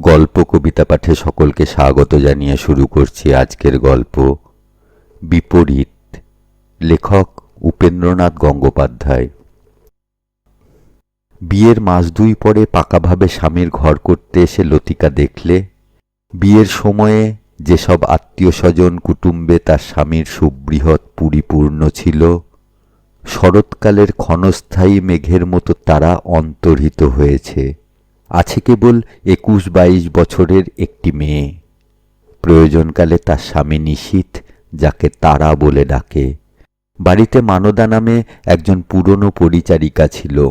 গল্প কবিতা পাঠে সকলকে স্বাগত জানিয়ে শুরু করছি আজকের গল্প। বিপরীত। লেখক উপেন্দ্রনাথ গঙ্গোপাধ্যায়। বিয়ের মাস দুই পরে পাকাভাবে স্বামীর ঘর করতে এসে লতিকা দেখলে, বিয়ের সময়ে যেসব আত্মীয় স্বজন কুটুম্বে তার স্বামীর সুবৃহৎ পরিপূর্ণ ছিল, শরৎকালের ক্ষণস্থায়ী মেঘের মতো তারা অন্তর্হিত হয়েছে। আছে কেবল একুশ বাইশ বছরের একটি মেয়ে। প্রয়োজনকালে তার স্বামী নিশীথ, যাকে তারা বলে ডাকে। বাড়িতে মানদা নামে একজন পুরনো পরিচারিকা ছিল।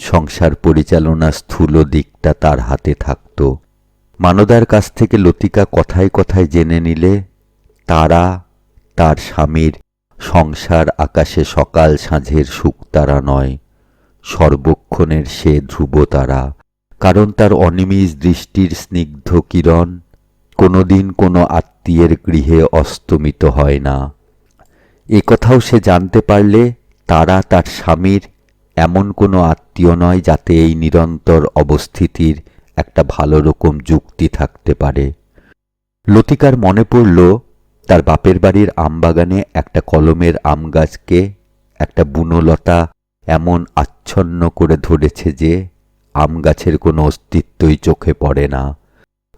সংসার পরিচালনার স্থূল দিকটা তার হাতে থাকত। মানদার কাছ থেকে লতিকা কথায় কথায় জেনে নিলে, তারা তার স্বামীর সংসার আকাশে সকাল সাঁঝের শুকতারা নয়, সর্বক্ষণের সে ধ্রুবতারা কারণ তার অনিমিষ দৃষ্টির স্নিগ্ধ কিরণ কোনোদিন কোনো আত্মীয়ের গৃহে অস্তমিত হয় না। এ কথাও সে জানতে পারলে তারা তার স্বামীর এমন কোনো আত্মীয় নয় যাতে এই নিরন্তর অবস্থিতির একটা ভালো রকম যুক্তি থাকতে পারে। লতিকার মনে পড়ল, তার বাপের বাড়ির আমবাগানে একটা কলমের আম গাছকে একটা বুনোলতা এমন আচ্ছন্ন করে ধরেছে যে আম গাছের কোনো অস্তিত্বই চোখে পড়ে না।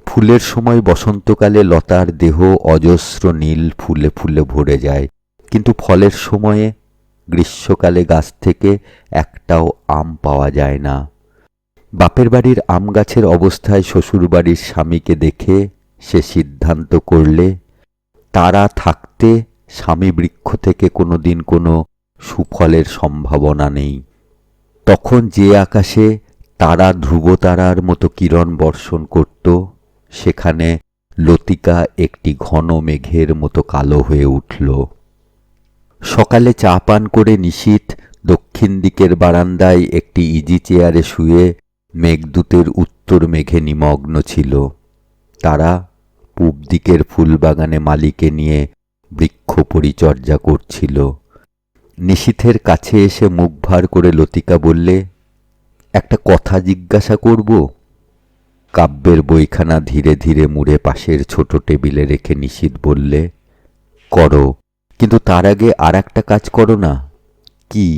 ফুলের সময় বসন্তকালে লতার দেহ অজস্র নীল ফুলে ফুলে ভরে যায়, কিন্তু ফলের সময়ে গ্রীষ্মকালে গাছ থেকে একটাও আম পাওয়া যায় না। বাপের বাড়ির আম গাছের অবস্থায় শ্বশুরবাড়ির স্বামীকে দেখে সে সিদ্ধান্ত করলে, তারা থাকতে স্বামী বৃক্ষ থেকে কোনোদিন কোনো সুফলের সম্ভাবনা নেই। তখন যে আকাশে তারা ধ্রুবতারার মতো কিরণ বর্ষণ করত, সেখানে লতিকা একটি ঘন মেঘের মতো কালো হয়ে উঠল। সকালে চা পান করে নিশীথ দক্ষিণ দিকের বারান্দায় একটি ইজি চেয়ারে শুয়ে মেঘদূতের উত্তর মেঘে নিমগ্ন ছিল। তারা পূব দিকের ফুলবাগানে মালিকে নিয়ে বৃক্ষ পরিচর্যা করছিল। নিশীথের কাছে এসে মুখ ভার করে লতিকা বললে একটা কথা জিজ্ঞাসা করব? কাব্যের বইখানা ধীরে ধীরে মুড়ে পাশের ছোট টেবিলে রেখে নিশীথ বললে, করো, কিন্তু তার আগে আর একটা কাজ করো না। কি?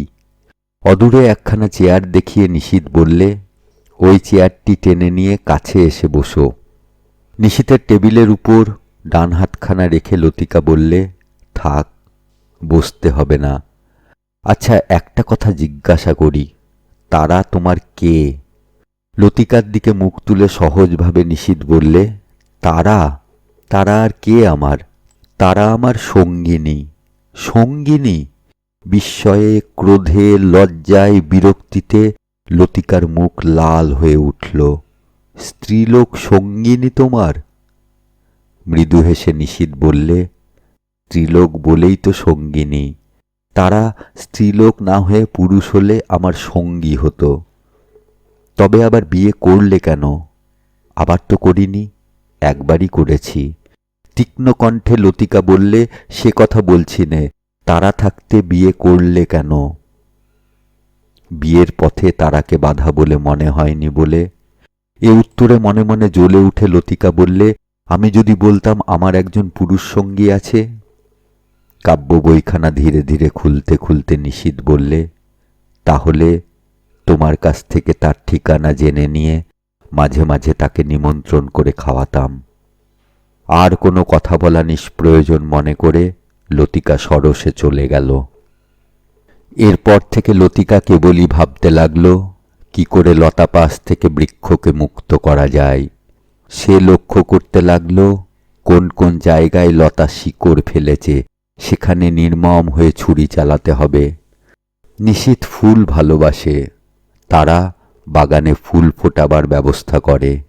অদূরে একখানা চেয়ার দেখিয়ে নিশীথ বললে, ওই চেয়ারটি টেনে নিয়ে কাছে এসে বসো। নিশীথের টেবিলের উপর ডান হাতখানা রেখে লতিকা বললে, থাক, বসতে হবে না। আচ্ছা একটা কথা জিজ্ঞাসা করি। তারা তোমার কে? লতিকার দিকে মুখ তুলে সহজভাবে নিশীথ বললে, তারা তারা আর কে আমার? তারা আমার সঙ্গিনী সঙ্গিনী। বিস্ময়ে, ক্রোধে, লজ্জায়, বিরক্তিতে লতিকার মুখ লাল হয়ে উঠল। স্ত্রীলোক সঙ্গিনী তোমার? মৃদু হেসে নিশীত বললে, স্ত্রীলোক বলেই তো সঙ্গিনী। তারা স্ত্রীলোক না হয়ে পুরুষ হলে আমার সঙ্গী হতো। তবে আবার বিয়ে করলে কেন? আবার তো করিনি, একবারই করেছি। তীক্ষ্ণ কণ্ঠে লতিকা বললে, সে কথা বলছি নে, তারা থাকতে বিয়ে করলে কেন? বিয়ের পথে তারাকে বাধা বলে মনে হয়নি বলে। এ উত্তরে মনে মনে জ্বলে উঠে লতিকা বললে, আমি যদি বলতাম আমার একজন পুরুষ সঙ্গী আছে কাব্য বইখানা ধীরে ধীরে খুলতে খুলতে নিশীত বললে, তাহলে তোমার কাছ থেকে তার ঠিকানা জেনে নিয়ে মাঝে মাঝে তাকে নিমন্ত্রণ করে খাওয়াতাম। আর কোনো কথা বলা নিষ্প্রয়োজন মনে করে লতিকা সরসে চলে গেল। এরপর থেকে লতিকা কেবলই ভাবতে লাগল, কি করে লতাপাশ থেকে বৃক্ষকে মুক্ত করা যায়। সে লক্ষ্য করতে লাগল, কোন কোন জায়গায় লতা শিকড় ফেলেছে সেখানে নির্মম হয়ে ছুরি চালাতে হবে। নিশীথ ফুল ভালোবাসে। তারা বাগানে ফুল ফোটাবার ব্যবস্থা করে।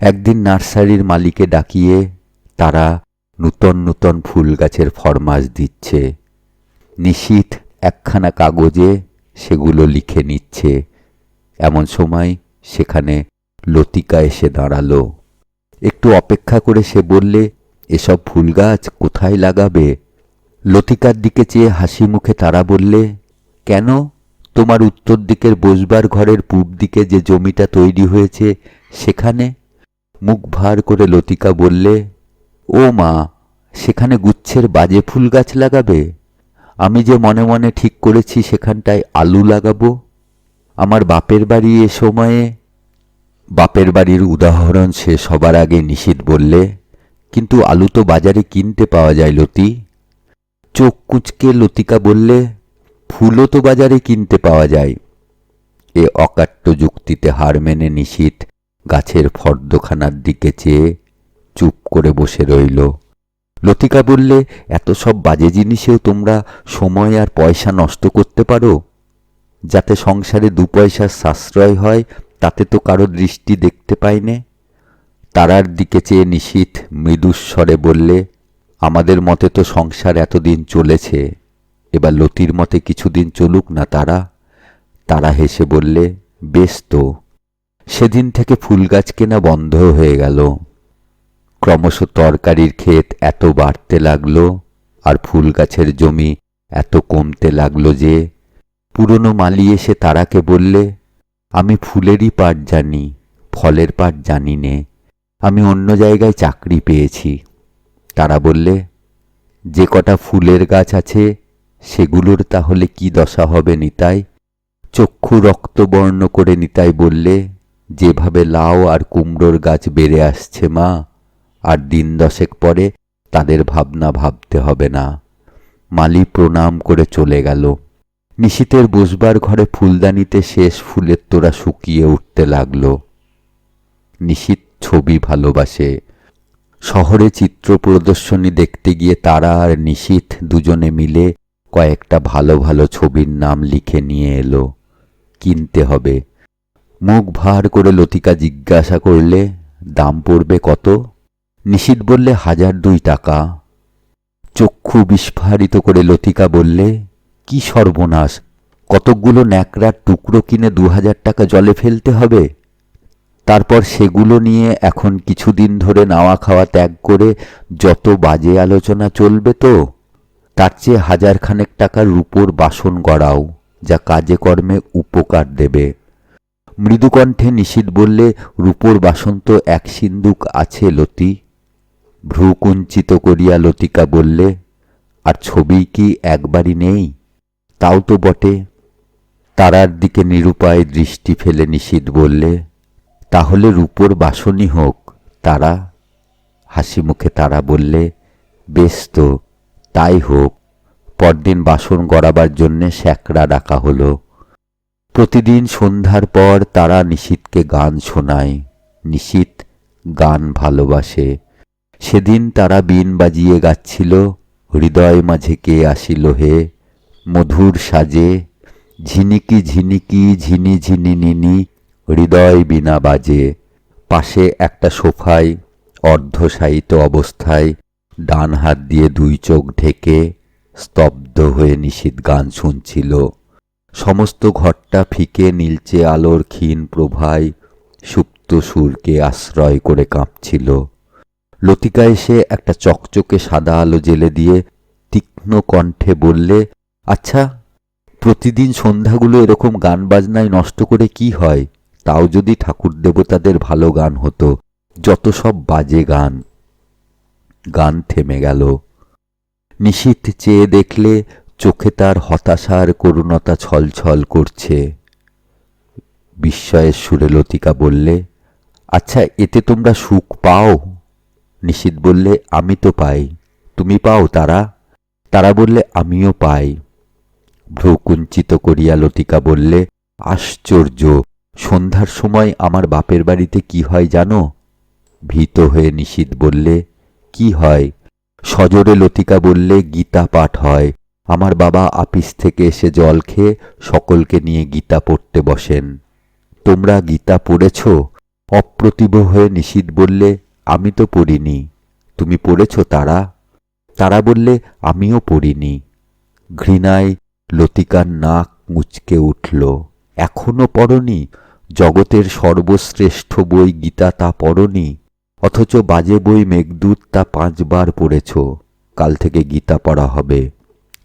একদিন নার্সারির মালিকে ডাকিয়ে তারা নূতন নূতন ফুল গাছের ফরমাস দিচ্ছে। নিশীথ একখানা কাগজে সেগুলো লিখে নিচ্ছে। এমন সময় সেখানে লতিকা এসে দাঁড়াল। একটু অপেক্ষা করে সে বললে, এসব ফুল গাছ কোথায় লাগাবে? লতিকার দিকে চেয়ে হাসি মুখে তারা বললে, কেন? তোমার উত্তর দিকের বসবার ঘরের পূব দিকে যে জমিটা তৈরি হয়েছে, সেখানে? মুখ ভার করে লতিকা বললে, ও মা, সেখানে গুচ্ছের বাজে ফুল গাছ লাগাবে? আমি যে মনে মনে ঠিক করেছি সেখানটায় আলু লাগাবো? আমার বাপের বাড়ি এ সময়ে? বাপের বাড়ির উদাহরণ সে সবার আগে নিশীত বললে, কিন্তু আলু তো বাজারে কিনতে পাওয়া যায় লতি। চোখ কুচকে লতিকা বললে, ফুলও তো বাজারে কিনতে পাওয়া যায়। এ অকাট্য যুক্তিতে হার মেনে নিশীত গাছের ফর্দখানার দিকে চেয়ে চুপ করে বসে রইল। লতিকা বললে, এত সব বাজে জিনিসেও তোমরা সময় আর পয়সা নষ্ট করতে পারো? যাতে সংসারে দু পয়সার সাশ্রয় হয়, তাতে তো কারও দৃষ্টি দেখতে পাইনে তারার দিকে চেয়ে নিশীথ মৃদুস্বরে বললে আমাদের মতে তো সংসার এতদিন চলেছে, এবার লতির মতে কিছুদিন চলুক না তারা? তারা হেসে বললে, বেশ তো, সেদিন থেকে ফুল গাছ কেনা বন্ধ হয়ে গেল। ক্রমশ তরকারির ক্ষেত এত বাড়তে লাগল, আর ফুল গাছের জমি এত কমতে লাগল যে, পুরনো মালি এসে তারাকে বললে, আমি ফুলেরই পাট জানি, ফলের পাট জানি নে, আমি অন্য জায়গায় চাকরি পেয়েছি। তারা বললে, যে কটা ফুলের গাছ আছে, সেগুলোর তাহলে কি দশা হবে নিতাই? চক্ষু রক্তবর্ণ করে নিতাই বললে, যেভাবে লাউ আর কুমড়োর গাছ বেড়ে আসছে মা, আর দিন দশেক পরে তাদের ভাবনা ভাবতে হবে না। মালি প্রণাম করে চলে গেল। নিশীতের বসবার ঘরে ফুলদানিতে শেষ ফুলের তোড়া শুকিয়ে উঠতে লাগল। নিশীত ছবি ভালোবাসে। শহরে চিত্র প্রদর্শনী দেখতে গিয়ে তারা আর নিশীথ দুজনে মিলে কয়েকটা ভালো ভালো ছবির নাম লিখে নিয়ে এলো। কিনতে হবে। মুখ ভার করে লতিকা জিজ্ঞাসা করলে, দাম পড়বে কত? নিশীত বললে, হাজার দুই টাকা। চক্ষু বিস্ফারিত করে লতিকা বললে, কি সর্বনাশ! কতকগুলো ন্যাকড়ার টুকরো কিনে দু হাজার টাকা জলে ফেলতে হবে? তারপর সেগুলো নিয়ে এখন কিছুদিন ধরে নাওয়া খাওয়া ত্যাগ করে যত বাজে আলোচনা চলবে তো, তার চেয়ে হাজারখানেক টাকার রূপোর বাসন গড়াও, যা কাজে কর্মে উপকার দেবে। মৃদুকণ্ঠে নিশীত বললে, রূপোর বাসন তো এক সিন্দুক আছে লতি? ভ্রুকুঞ্চিত করিয়া লতিকা বললে, আর ছবি কি একবারই নেই? তাও তো বটে। তারার দিকে নিরুপায় দৃষ্টি ফেলে নিশীত বললে তাহলে রূপোর বাসনই হোক। তারা হাসি মুখে তারা বললে, বেশ তো, তাই হোক। পরদিন বাসন গড়াবার জন্যে স্যাকরা ডাকা হলো। প্রতিদিন সন্ধ্যার পর তারা নিশীতকে গান শোনায়। নিশীত গান ভালোবাসে। সেদিন তারা বিন বাজিয়ে গাচ্ছিল, হৃদয় মাঝে কে আসিল হে? মধুর সাজে। ঝিনিকি ঝিনিকি, ঝিনি ঝিনি নিনি। হৃদয় বিনা বাজে, পাশে একটা সোফায়, অর্ধশায়িত অবস্থায়, ডান হাত দিয়ে দুই চোখ ঢেকে স্তব্ধ হয়ে নিশীত গান শুনছিল। সমস্ত ঘরটা ফিকে নীলচে আলোর ক্ষীণ প্রভায় সুপ্ত সুরকে আশ্রয় করে কাঁপছিল। লতিকা এসে একটা চকচকে সাদা আলো জেলে দিয়ে তীক্ষ্ণ কণ্ঠে বললে আচ্ছা প্রতিদিন সন্ধ্যাগুলো এরকম গান বাজনায় নষ্ট করে কি হয়? তাও যদি ঠাকুর দেবতাদের ভালো গান হতো, যত সব বাজে গান। গান থেমে গেল। নিশীথ চেয়ে দেখলে চোখে তার হতাশার করুণতা ছলছল করছে। বিস্ময়ের সুরে লতিকা বললে আচ্ছা এতে তোমরা সুখ পাও? নিশীত বললে, আমি তো পাই। তুমি পাও তারা? তারা বললে, আমিও পাই। ভ্রু কুঞ্চিত করিয়া লতিকা বললে, আশ্চর্য! সন্ধ্যার সময় আমার বাপের বাড়িতে কি হয় জানো? ভীত হয়ে নিশীত বললে, কি হয়? সজোরে লতিকা বললে, গীতা পাঠ হয়। আমার বাবা আপিস থেকে এসে জল খেয়ে সকলকে নিয়ে গীতা পড়তে বসেন। তোমরা গীতা পড়েছ? অপ্রতিভ হয়ে নিশীত বললে, আমি তো পড়িনি। তুমি পড়েছ তারা? তারা বললে, আমিও পড়িনি। ঘৃণায় লতিকার নাক মুচকে উঠল, এখনও পড়নি? জগতের সর্বশ্রেষ্ঠ বই গীতা তা পড়নি, অথচ বাজে বই মেঘদূত তা পাঁচবার পড়েছ, কাল থেকে গীতা পড়া হবে।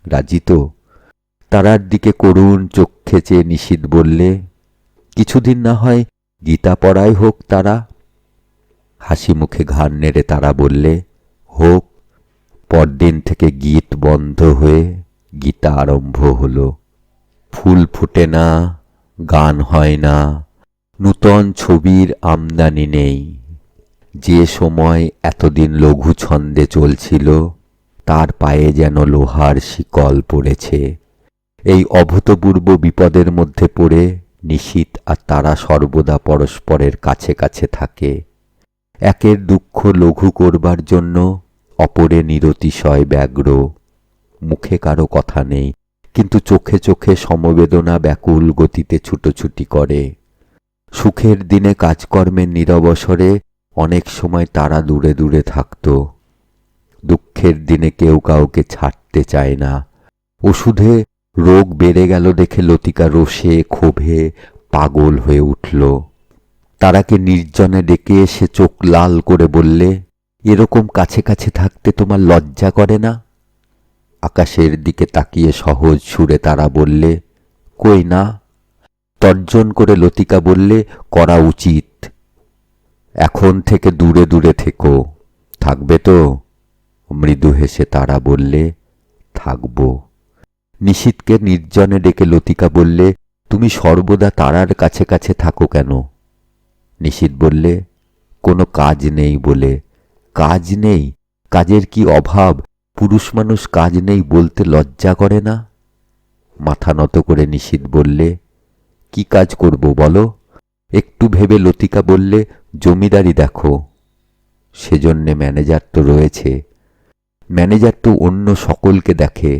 রাজি তো তারার দিকে করুণ চক্ষে চেয়ে নিশীত বললে, কিছুদিন না হয় গীতা পড়াই হোক তারা। হাসি মুখে ঘাড় নেড়ে তারা বললে, হোক, পরদিন থেকে গীত বন্ধ হয়ে গীতা আরম্ভ হলো। ফুল ফোটে না, গান হয় না নূতন ছবির আমদানি নেই। যে সময় এতদিন লঘু ছন্দে চলছিল, তার পায়ে যেন লোহার শিকল পড়েছে। এই অভূতপূর্ব বিপদের মধ্যে পড়ে নিশীত আর তারা সর্বদা পরস্পরের কাছে কাছে থাকে। একের দুঃখ লঘু করবার জন্য অপরে নিরতিশয় ব্যগ্র। মুখে কারও কথা নেই, কিন্তু চোখে চোখে সমবেদনা ব্যাকুল গতিতে ছুটোছুটি করে। সুখের দিনে কাজকর্মের নিরবসরে অনেক সময় তারা দূরে দূরে থাকত। দুঃখের দিনে কেউ কাউকে ছাড়তে চায় না। ওষুধে রোগ বেড়ে গেল দেখে লতিকা রোষে, ক্ষোভে পাগল হয়ে উঠল। তারাকে নির্জনে ডেকে এসে চোখ লাল করে বললে, এরকম কাছে কাছে থাকতে তোমার লজ্জা করে না? আকাশের দিকে তাকিয়ে সহজ সুরে তারা বললে, কই না? তর্জন করে লতিকা বললে, করা উচিত। এখন থেকে দূরে দূরে থেকো। থাকবে তো? মৃদু হেসে তারা বললে, থাকব। নিশীতকে নির্জনে ডেকে লতিকা বললে, তুমি সর্বদা তারার কাছে কাছে থাকো কেন? নিশীত বললে, কোনো কাজ নেই বলে। কাজ নেই? কাজের কি অভাব? পুরুষ মানুষ কাজ নেই বলতে লজ্জা করে না? মাথা নত করে নিশীত বললে কি কাজ করব বলো? একটু ভেবে লতিকা বললে, জমিদারি দেখো। সেজন্যে ম্যানেজার তো রয়েছে। ম্যানেজার তো অন্য সকলকে দেখে,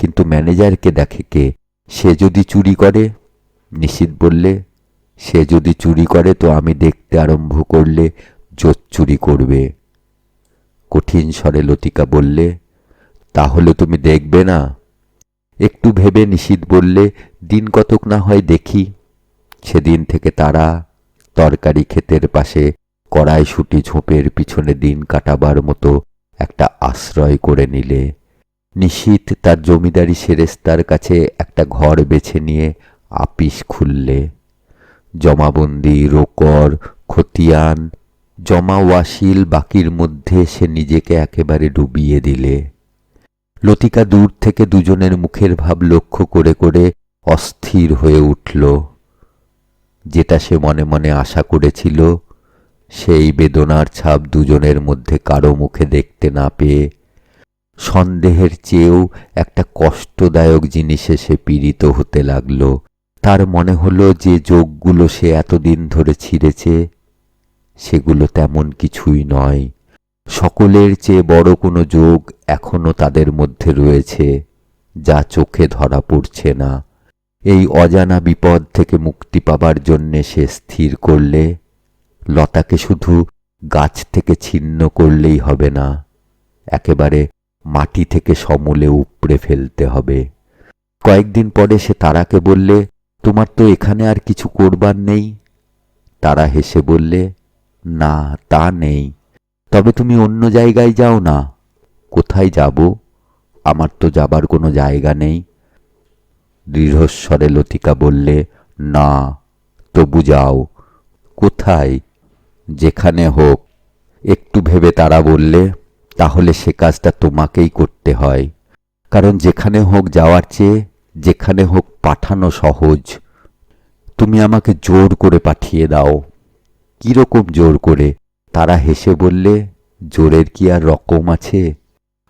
কিন্তু ম্যানেজারকে দেখে কে? সে যদি চুরি করে, নিশীত বললে, সে যদি চুরি করে তো আমি দেখতে আরম্ভ করলে জোর চুরি করবে। কঠিন স্বরে লতিকা বললে, তাহলে তুমি দেখবে না। একটু ভেবে নিশীত বললে, দিন কতক না হয় দেখি। সেদিন থেকে তারা তরকারি ক্ষেতের পাশে কড়াইশুটি ঝোপের পিছনে দিন কাটাবার মতো একটা আশ্রয় করে নিলে। নিশীত তার জমিদারি সেরেস্তার কাছে একটা ঘর বেছে নিয়ে আপিস খুললে। জমাবন্দি, রোকর, খতিয়ান জমা ওয়াসিল বাকির মধ্যে সে নিজেকে একেবারে ডুবিয়ে দিলে। লতিকা দূর থেকে দুজনের মুখের ভাব লক্ষ্য করে করে অস্থির হয়ে উঠল। যেটা সে মনে মনে আশা করেছিল, সেই বেদনার ছাপ দুজনের মধ্যে কারও মুখে দেখতে না পেয়ে, সন্দেহের চেয়েও একটা কষ্টদায়ক জিনিসে সে পীড়িত হতে লাগল। তার মনে হলো যে যোগগুলো সে এতদিন ধরে ছিঁড়েছে, সেগুলো তেমন কিছুই নয়। সকলের চেয়ে বড় কোনো যোগ এখনও তাদের মধ্যে রয়েছে, যা চোখে ধরা পড়ছে না। এই অজানা বিপদ থেকে মুক্তি পাবার জন্যে সে স্থির করলে, লতাকে শুধু গাছ থেকে ছিন্ন করলেই হবে না, একেবারে মাটি থেকে সমূলে উপড়ে ফেলতে হবে। কয়েকদিন পরে সে তারাকে বললে, তোমার তো এখানে আর কিছু করবার নেই? তারা হেসে বললে, না, তা নেই। তবে তুমি অন্য জায়গায় যাও না। কোথায় যাব? আমার তো যাবার কোনো জায়গা নেই। দৃঢ়স্বরে লতিকা বললে, না, তবু যাও। কোথায়? যেখানে হোক। একটু ভেবে তারা বললে, তাহলে সে কাজটা তোমাকেই করতে হয়। কারণ যেখানে হোক যাওয়ার চেয়ে, যেখানে হোক পাঠানো সহজ। তুমি আমাকে জোর করে পাঠিয়ে দাও। কীরকম জোর করে? তারা হেসে বললে, জোরের কি আর রকম আছে?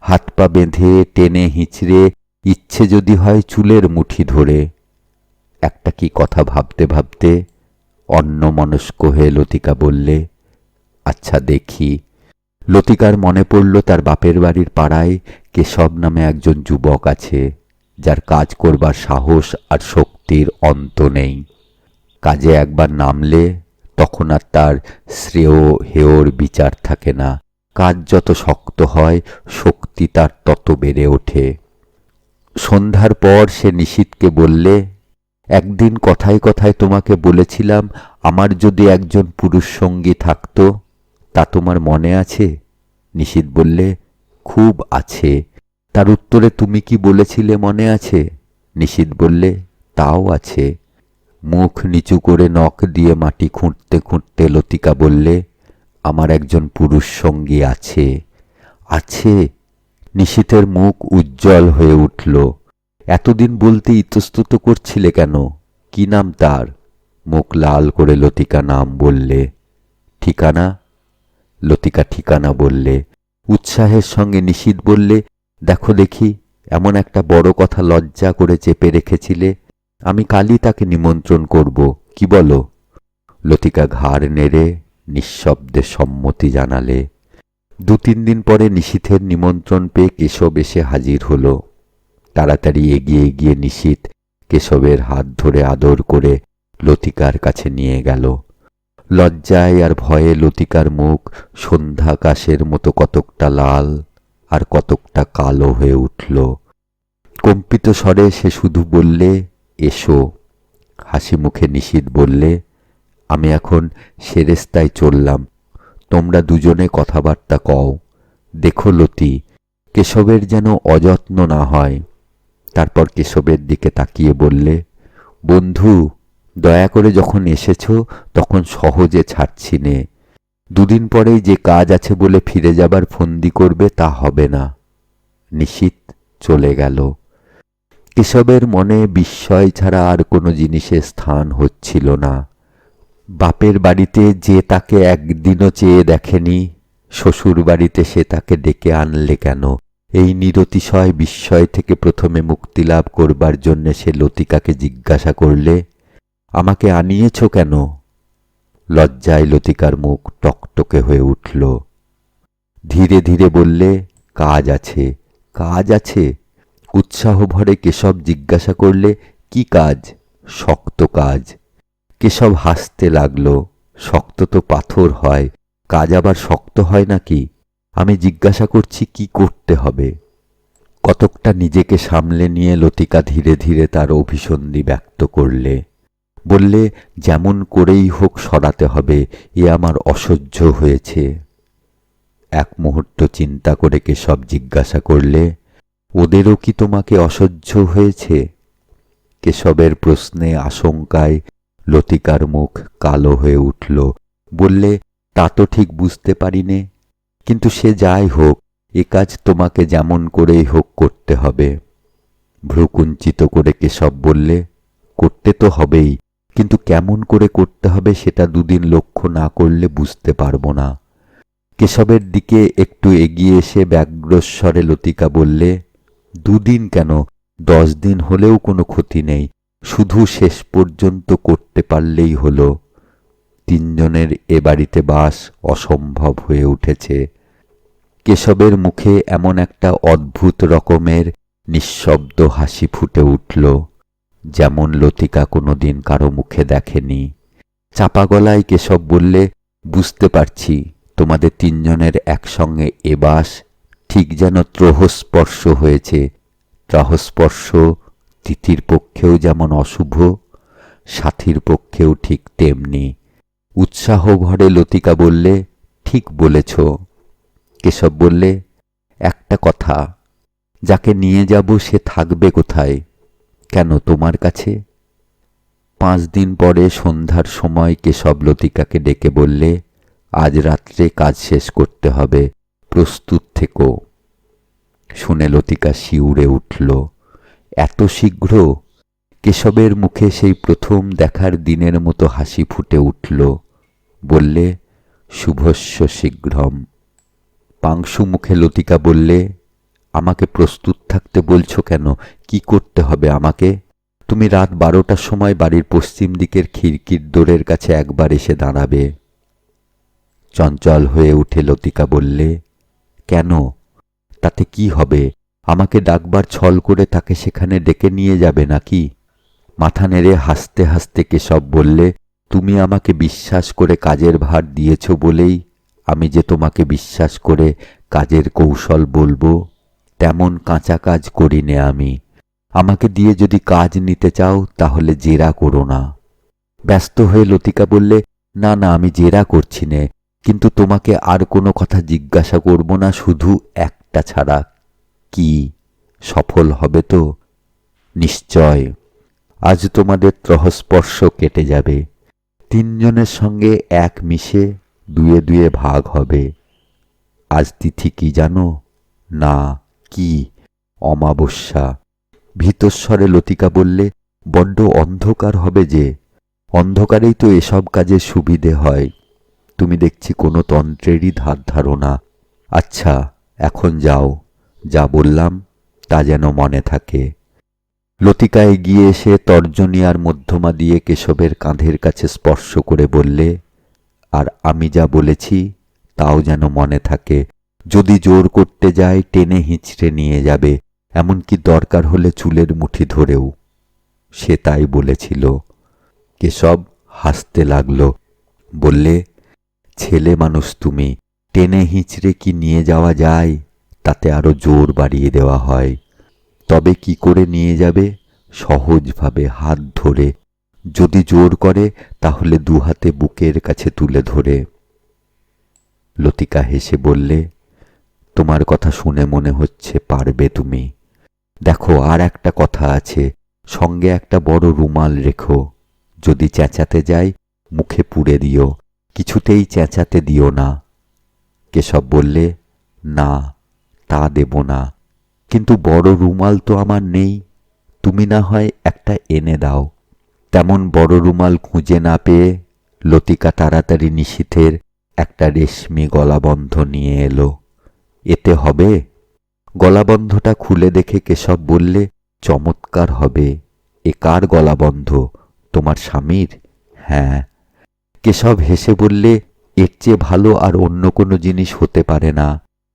হাত পা বেঁধে, টেনে, হিঁচড়ে ইচ্ছে যদি হয় চুলের মুঠি ধরে। একটা কি কথা ভাবতে ভাবতে অন্যমনস্ক হয়ে লতিকা বললে আচ্ছা দেখি। লতিকার মনে পড়ল তার বাপের বাড়ির পাড়ায় কেশব নামে একজন যুবক আছে, যার কাজ করবার সাহস আর শক্তির অন্ত নেই। কাজে একবার নামলে তখন আর তার শ্রেয় হেয়র বিচার থাকে না। কাজ যত শক্ত হয়, শক্তি তার তত বেড়ে ওঠে। সন্ধ্যার পর সে নিশীতকে বললে, একদিন কথায় কথায় তোমাকে বলেছিলাম, আমার যদি একজন পুরুষ সঙ্গী থাকতো, তা তোমার মনে আছে? নিশীত বললে, খুব আছে। তার উত্তরে তুমি কি বলেছিলে মনে আছে? নিশীত বললে, তাও আছে। মুখ নিচু করে নখ দিয়ে মাটি খুঁটতে খুঁটতে লতিকা বললে, আমার একজন পুরুষ সঙ্গী আছে। আছে? নিশীথের মুখ উজ্জ্বল হয়ে উঠল। এতদিন বলতে ইতস্তত করছিলে কেন? কি নাম তার? মুখ লাল করে লতিকা নাম বললে। ঠিকানা? লতিকা ঠিকানা বললে। উৎসাহের সঙ্গে নিশীত বললে, দেখো দেখি, এমন একটা বড় কথা লজ্জা করে চেপে রেখেছিলে। আমি কালই তাকে নিমন্ত্রণ করব, কি বলো? লতিকা ঘাড় নেড়ে নিঃশব্দে সম্মতি জানালে। দু তিন দিন পরে নিশীথের নিমন্ত্রণ পেয়ে কেশব এসে হাজির হলো। তাড়াতাড়ি এগিয়ে গিয়ে নিশীথ কেশবের হাত ধরে আদর করে লতিকার কাছে নিয়ে গেল। লজ্জায় আর ভয়ে লতিকার মুখ সন্ধ্যাকাশের মতো কতকটা লাল আর কতকটা কালো হয়ে উঠল। কম্পিত স্বরে সে শুধু বললে, এসো। হাসি মুখে নিশীত বললে, আমি এখন সেরেস্তায় চললাম। তোমরা দুজনে কথাবার্তা কও। দেখো লতি, কেশবের যেন অযত্ন না হয়। তারপর কেশবের দিকে তাকিয়ে বললে, বন্ধু, দয়া করে যখন এসেছ, তখন সহজে ছাড়ছি নে। দুদিন পরেই যে কাজ আছে বলে ফিরে যাবার ফন্দি করবে তা হবে না। নিশীত চলে গেল। কেশবের মনে বিস্ময় ছাড়া আর কোনো জিনিসের স্থান হচ্ছিল না। বাপের বাড়িতে যে তাকে একদিনও চেয়ে দেখেনি, শ্বশুর বাড়িতে সে তাকে ডেকে আনলে কেন? এই নিরতিশয় বিস্ময় থেকে প্রথমে মুক্তি লাভ করবার জন্য সে লতিকাকে জিজ্ঞাসা করলে, আমাকে আনিয়েছ কেন? লজ্জায় লতিকার মুখ টকটকে হয়ে উঠল। ধীরে ধীরে বললে, কাজ আছে কাজ আছে। উৎসাহ ভরে কেশব জিজ্ঞাসা করলে, কি কাজ? শক্ত কাজ। কেশব হাসতে লাগল? শক্ত তো পাথর হয়। কাজ আবার শক্ত হয় নাকি? আমি জিজ্ঞাসা করছি, কি করতে হবে? কতকটা নিজেকে সামলে নিয়ে লতিকা ধীরে ধীরে তার অভিসন্ধি ব্যক্ত করলে। বললে, যেমন করেই হোক সরাতে হবে, এ আমার অসহ্য হয়েছে। এক মুহূর্ত চিন্তা করে কেশব জিজ্ঞাসা করলে, ওদেরও কি তোমাকে অসহ্য হয়েছে? কেশবের প্রশ্নে আশঙ্কায় লতিকার মুখ কালো হয়ে উঠল। বললে, তা তো ঠিক বুঝতে পারিনে। কিন্তু সে যাই হোক, এ কাজ তোমাকে যেমন করেই হোক করতে হবে। ভ্রুকুঞ্চিত করে কেশব বললে, করতে তো হবেই, কিন্তু কেমন করে করতে হবে সেটা দুদিন লক্ষ্য না করলে বুঝতে পারব না। কেশবের দিকে একটু এগিয়ে এসে ব্যগ্রস্বরে লতিকা বললে, দুদিন কেন? দশ দিন হলেও কোনো ক্ষতি নেই। শুধু শেষ পর্যন্ত করতে পারলেই হলো। তিনজনের এ বাড়িতে বাস অসম্ভব হয়ে উঠেছে। কেশবের মুখে এমন একটা অদ্ভুত রকমের নিঃশব্দ হাসি ফুটে উঠল, যেমন লতিকা কোনোদিন কারও মুখে দেখেনি। চাপা গলায় কেশব বললে, বুঝতে পারছি, তোমাদের তিনজনের একসঙ্গে এ বাস ঠিক যেন ত্রহস্পর্শ হয়েছে। ত্রহস্পর্শ তিথির পক্ষেও যেমন অশুভ, সাথীর পক্ষেও ঠিক তেমনি। উৎসাহ ভরে লতিকা বললে, ঠিক বলেছ। কেশব বললে, একটা কথা, যাকে নিয়ে যাব সে থাকবে কোথায়? কেন তোমার কাছে? পাঁচ দিন পরে সন্ধ্যার সময় কেশব লতিকাকে ডেকে বললে, আজ রাত্রে কাজ শেষ করতে হবে, প্রস্তুত থেকো। শুনে লতিকা শিউরে উঠল। এত শীঘ্র কেশবের মুখে সেই প্রথম দেখার দিনের মতো হাসি ফুটে উঠল। বললে, শুভস্য শীঘ্রম। পাংশু মুখে লতিকা বললে, আমাকে প্রস্তুত থাকতে বলছো কেন? কি করতে হবে আমাকে? তুমি রাত বারোটার সময় বাড়ির পশ্চিম দিকের খিড়কির দোরের কাছে একবার এসে দাঁড়াবে। চঞ্চল হয়ে উঠে লতিকা বললে, কেন? তাতে কি হবে? আমাকে ডাকবার ছল করে তাকে সেখানে ডেকে নিয়ে যাবে নাকি? মাথা নেড়ে হাসতে হাসতে কেশব বললে, তুমি আমাকে বিশ্বাস করে কাজের ভার দিয়েছ বলেই আমি যে তোমাকে বিশ্বাস করে কাজের কৌশল বলব, তেমন কাঁচা কাজ করি নে আমি। আমাকে দিয়ে যদি কাজ নিতে চাও তাহলে জেরা করো না। ব্যস্ত হয়ে লতিকা বললে, না না, আমি জেরা করছি নে, কিন্তু তোমাকে আর কোনো কথা জিজ্ঞাসা করব না, শুধু একটা ছাড়া। কি সফল হবে তো? নিশ্চয়। আজ তোমাদের ত্রহস্পর্শ কেটে যাবে। তিনজনের সঙ্গে এক মিশে দুয়ে দুয়ে ভাগ হবে। আজ তিথি কি জানো? না, কি? অমাবস্যা। ভীতস্বরে লতিকা বললে, বড্ড অন্ধকার হবে যে। অন্ধকারেই তো এসব কাজে সুবিধে হয়। তুমি দেখছি কোনো তন্ত্রেরই ধার ধারো না। আচ্ছা এখন যাও। যা বললাম তা যেন মনে থাকে। লতিকা এগিয়ে এসে তর্জনী আর মধ্যমা দিয়ে কেশবের কাঁধের কাছে স্পর্শ করে বললে, আর আমি যা বলেছি তাও যেন মনে থাকে। যদি জোর করতে যায় টেনে হিঁচড়ে নিয়ে যাবে, এমনকি দরকার হলে চুলের মুঠি ধরেও। সে তাই বলেছিল। কেশব হাসতে লাগল, বললে, ছেলে মানুষ তুমি, টেনে হিঁচড়ে কি নিয়ে যাওয়া যায়? তাতে আরও জোর বাড়িয়ে দেওয়া হয়। তবে কি করে নিয়ে যাবে? সহজভাবে হাত ধরে। যদি জোর করে, তাহলে দুহাতে বুকের কাছে তুলে ধরে। লতিকা হেসে বললে, তোমার কথা শুনে মনে হচ্ছে পারবে তুমি। দেখো, আর একটা কথা আছে। সঙ্গে একটা বড় রুমাল রেখো। যদি চেঁচাতে যাই, মুখে পুড়ে দিও। কিছুতেই চেঁচাতে দিও না। কেশব বললে, না। তা দেব না। কিন্তু বড় রুমাল তো আমার নেই, তুমি না হয় একটা এনে দাও। তেমন বড় রুমাল খুঁজে না পেয়ে লতিকা তাড়াতাড়ি নিশীথের একটা রেশমি গলাবন্ধ নিয়ে এলো। এতে হবে? গলাবন্ধটা খুলে দেখে কেশব বললে, চমৎকার হবে। এ কার গলাবন্ধ? তোমার স্বামীর? হ্যাঁ। কেশব হেসে বললে, এর চেয়ে ভালো আর অন্য কোনো জিনিস হতে পারে না।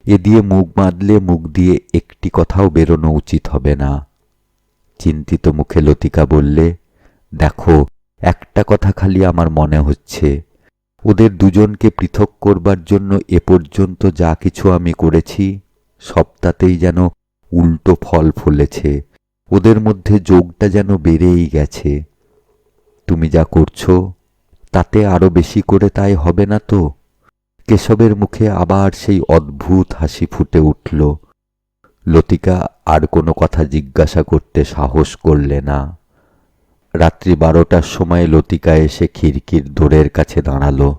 এ দিয়ে মুখ বাঁধলে মুখ দিয়ে একটি কথাও বেরোনো উচিত হবে না। চিন্তিত মুখে লতিকা বললে, দেখো, একটা কথা খালি আমার মনে হচ্ছে। ওদের দুজনকে পৃথক করবার জন্য এ পর্যন্ত যা কিছু আমি করেছি, সবটাতেই যেন উল্টো ফল ফলেছে। ওদের মধ্যে যোগটা যেন বেড়েই গেছে। তুমি যা করছ, তাতে আরও বেশি করে তাই হবে না তো? কেশবের মুখে আবার সেই অদ্ভুত হাসি ফুটে উঠল। লতিকা আর কোনো কথা জিজ্ঞাসা করতে সাহস করলে না। রাত্রি বারোটার সময় লতিকা এসে খিড়কির দোরের কাছে দাঁড়াল।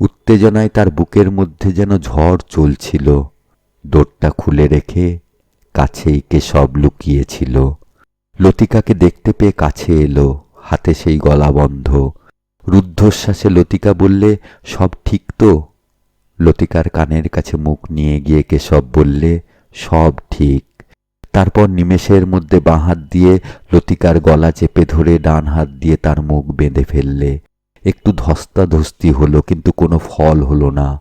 উত্তেজনায় তার বুকের মধ্যে যেন ঝড় চলছিল। দোরটা খুলে রেখে কাছেই কেশব লুকিয়েছিল। লতিকাকে দেখতে পেয়ে কাছে এলো, হাতে সেই গলা বন্ধ। রুদ্ধশ্বাসে লতিকা বললে, সব ঠিক তো? লতিকার কানের কাছে মুখ নিয়ে গিয়ে কেশব বললে, সব ঠিক। তারপর নিমেষের মধ্যে বাঁ হাত দিয়ে লতিকার গলা চেপে ধরে ডান হাত দিয়ে তার মুখ বেঁধে ফেললে। একটু ধস্তাধস্তি হলো, কিন্তু কোনো ফল হলো না।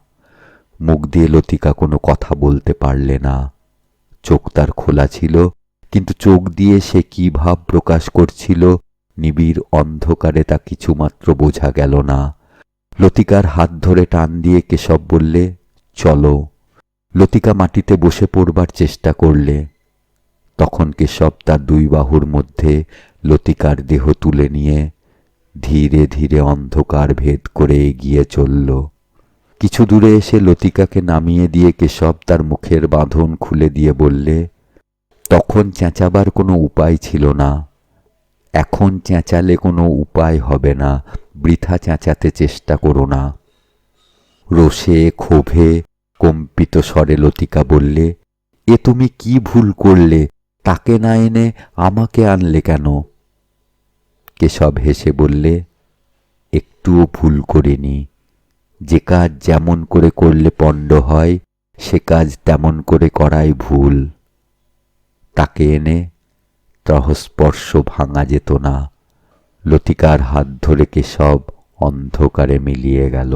মুখ দিয়ে লতিকা কোনো কথা বলতে পারলে না। চোখ তার খোলা ছিল, কিন্তু চোখ দিয়ে সে কি ভাব প্রকাশ করছিল, নিবিড় অন্ধকারে তা কিছুমাত্র বোঝা গেল না। লতিকার হাত ধরে টান দিয়ে কেশব বললে, চলো। লতিকা মাটিতে বসে পড়বার চেষ্টা করলে। তখন কেশব তার দুই বাহুর মধ্যে লতিকার দেহ তুলে নিয়ে ধীরে ধীরে অন্ধকার ভেদ করে এগিয়ে চলল। কিছু দূরে এসে লতিকাকে নামিয়ে দিয়ে কেশব তার মুখের বাঁধন খুলে দিয়ে বললে, তখন চেঁচাবার কোনো উপায় ছিল না। এখন চেঁচালে কোনো উপায় হবে না। বৃথা চেঁচাতে চেষ্টা করো না। রোষে, ক্ষোভে, কম্পিত স্বরে লতিকা বললে, এ তুমি কি ভুল করলে? তাকে না এনে আমাকে আনলে কেন? কেশব হেসে বললে, একটুও ভুল করিনি। যে কাজ যেমন করে করলে পণ্ড হয়, সে কাজ তেমন করে করাই ভুল। তাকে এনে ত্রহস্পর্শ ভাঙা যেত না। লতিকার হাত ধরে কেশব অন্ধকারে মিলিয়ে গেল।